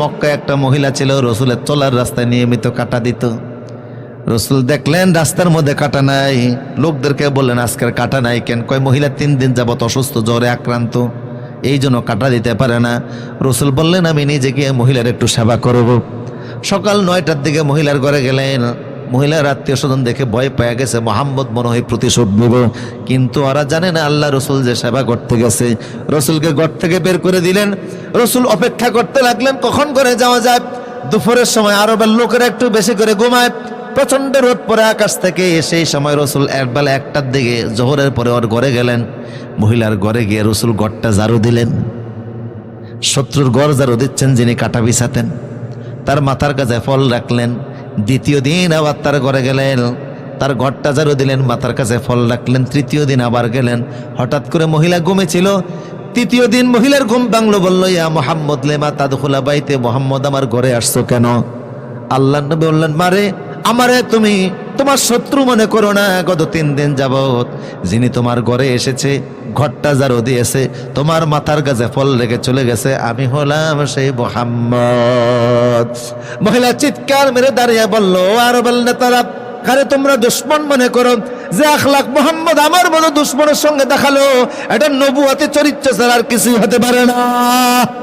মক্কায় একটা মহিলা ছিল, রসুলের চলার রাস্তায় নিয়মিত কাটা দিত। রসুল দেখলেন, রাস্তার মধ্যে কাটা নাই। লোকদেরকে বললেন, আজকের কাটা নাই কেন? কয়, মহিলা তিন দিন যাবত অসুস্থ, জ্বরে আক্রান্ত। এই জন্য কাটা দিতে পারে না। রসুল বললেন, আমি নিজে মহিলার একটু সেবা করব। সকাল নয়টার দিকে মহিলার ঘরে গেলেন। মহিলার আত্মীয় স্বজন দেখে ভয় পেয়ে গেছে, মোহাম্মদ মনে হয় প্রতিশোধ নেব। কিন্তু ওরা জানে না, আল্লাহ রসুল যে সেবা করতে গেছে। রসুলকে ঘর থেকে বের করে দিলেন। রসুল অপেক্ষা করতে লাগলেন, কখন করে যাওয়া যায়? দুপুরের সময় আরবের লোকেরা একটু বেশি করে ঘুমায়। প্রচণ্ড রোদ পরে আকাশ থেকে, সেই সময় রসুল একবেলা একটার দিকে জোহরের পরে ওর ঘরে গেলেন। মহিলার ঘরে গিয়ে রসুল গড়টা ঝাড়ু দিলেন। শত্রুর গড় ঝাড়ু দিচ্ছেন যিনি কাটা বিছাতেন। তার মাথার কাছে ফল রাখলেন। দ্বিতীয় দিন আবার তার ঘরে গেলেন। তার ঘরটা জারু দিলেন, মাথার কাছে ফল রাখলেন, তৃতীয় দিন আবার গেলেন। হঠাৎ করে মহিলা ঘুমেছিল। তৃতীয় দিন মহিলার ঘুম ভাঙলো, বলল, ইয়া মোহাম্মদ, লেমা তাদুখুলা বাইতে, মোহাম্মদ আমার ঘরে আসছো কেন? আল্লাহ নবী বললেন, মারে, আমারে তুমি তোমার শত্রু মনে করো না, গত তিন দিন যাবত যিনি তোমার ঘরে এসেছে, ঘরটা যারও দিয়েছে, তোমার মাথার কাছে ফল রেখে চলে গেছে, আমি হলাম সেই মোহাম্মদ। মহিলা চিৎকার মেরে দাঁড়িয়ে বলল, আর বললে তারা আরে তোমরা দুশ্মন মনে করো, যে আখলাক মোহাম্মদ আমার মতো দুশ্মনের সঙ্গে দেখাল, এটা নবুয়াতে চরিত্র ছাড়া আর কিছুই হতে পারে না।